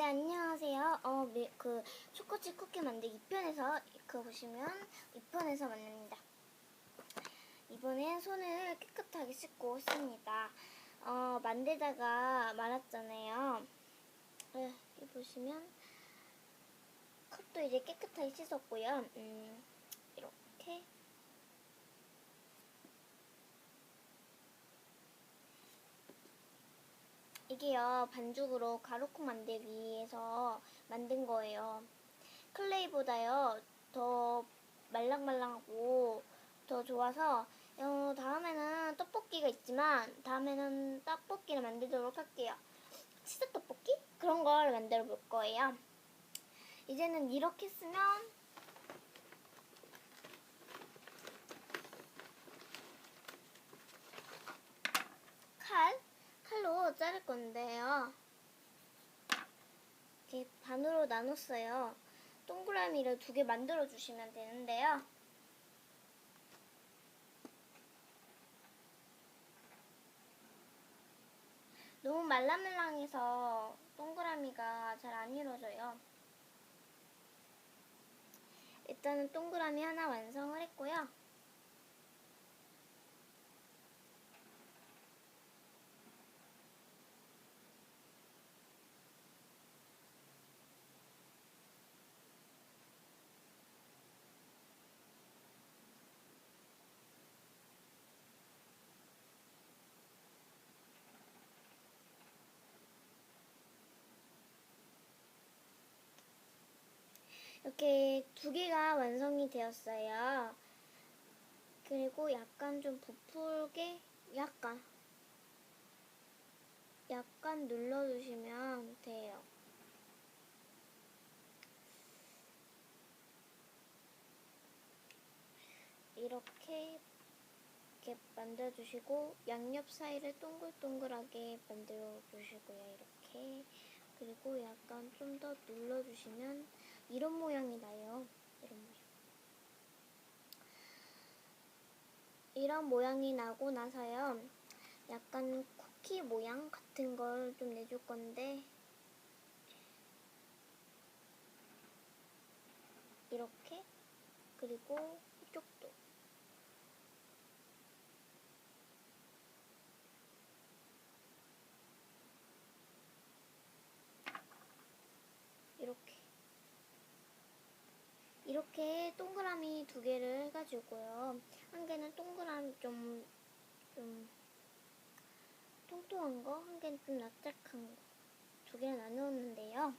네, 안녕하세요. 어, 미, 그, 초코칩 쿠키 만들기 2편에서, 그 보시면 2편에서 만납니다. 이번엔 손을 깨끗하게 씻고 있습니다. 어, 만들다가 말았잖아요. 네, 여기 보시면, 컵도 이제 깨끗하게 씻었고요. 음, 이렇게. 이게요, 반죽으로 가루콩 만들기 위해서 만든 거예요. 클레이보다요, 더 말랑말랑하고 더 좋아서, 어, 다음에는 떡볶이가 있지만, 다음에는 떡볶이를 만들도록 할게요. 치즈 떡볶이? 그런 걸 만들어 볼 거예요. 이제는 이렇게 쓰면, 칼? 칼로 자를 건데요. 이렇게 반으로 나눴어요. 동그라미를 두 개 만들어 주시면 되는데요. 너무 말랑말랑해서 동그라미가 잘 안 이루어져요. 일단은 동그라미 하나 완성을 했고요. 이렇게 두 개가 완성이 되었어요. 그리고 약간 좀 부풀게 약간 약간 눌러주시면 돼요. 이렇게 이렇게 만들어주시고 양옆 사이를 동글동글하게 만들어주시고요. 이렇게 그리고 약간 좀 더 눌러주시면 이런 모양이 나요. 이런 모양. 이런 모양이 나고 나서요. 약간 쿠키 모양 같은 걸 좀 내줄 건데 이렇게 그리고 이쪽도 이렇게 이렇게 동그라미 두 개를 해가지고요. 한 개는 동그라미 좀, 좀, 통통한 거, 한 개는 좀 납작한 거. 두 개를 나누었는데요.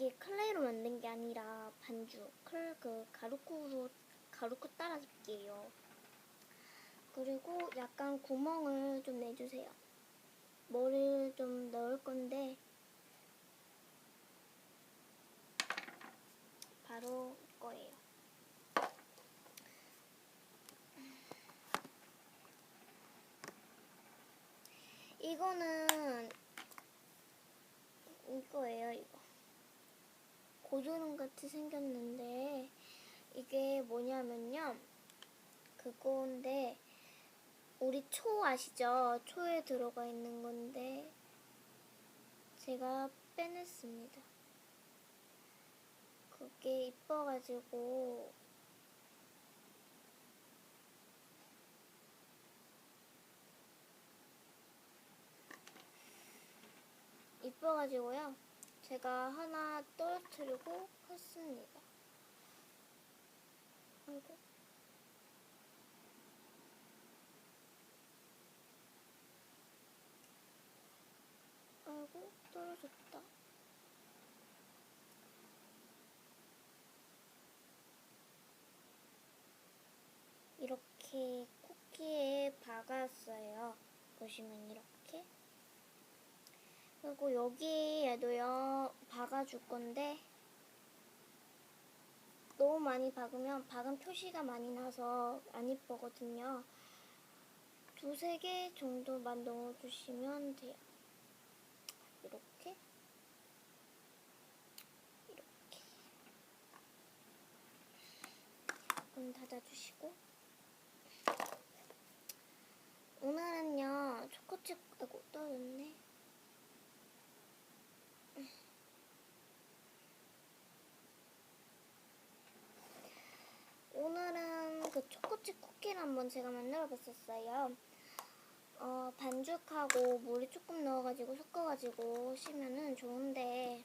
이게 클레이로 만든 게 아니라 반죽, 클, 그 가루쿠로 가루쿠 따라줄게요. 그리고 약간 구멍을 좀 내주세요. 뭐를 좀 넣을 건데 바로 거예요. 이거는 이거예요, 이거. 고드름 같이 생겼는데 이게 뭐냐면요 그건데 우리 초 아시죠? 초에 들어가 있는 건데 제가 빼냈습니다. 그게 이뻐가지고 이뻐가지고요. 제가 하나 떨어뜨리고 했습니다. 아이고. 아이고, 떨어졌다. 이렇게 쿠키에 박았어요. 보시면 이렇게. 그리고 여기에도요 박아줄 건데 너무 많이 박으면 박은 표시가 많이 나서 안 이쁘거든요. 두세 개 정도만 넣어주시면 돼요. 이렇게 이렇게 문 닫아주시고 오늘은요 초코칩 아고 떨어졌네 초코칩 쿠키를 한번 제가 만들어 봤었어요 어, 반죽하고 물이 조금 넣어가지고 섞어가지고 시면은 좋은데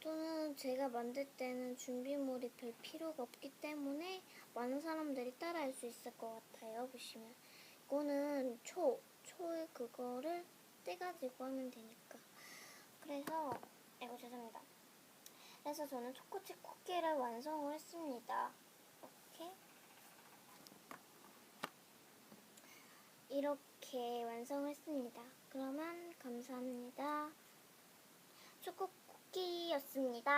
저는 제가 만들 때는 준비물이 별 필요가 없기 때문에 많은 사람들이 따라할 수 있을 것 같아요. 보시면 이거는 초, 초에 그거를 떼가지고 하면 되니까. 그래서 이거 죄송합니다. 그래서 저는 초코칩 쿠키를 완성을 했습니다. 이렇게 이렇게 완성했습니다. 그러면 감사합니다. 초코 쿠키였습니다.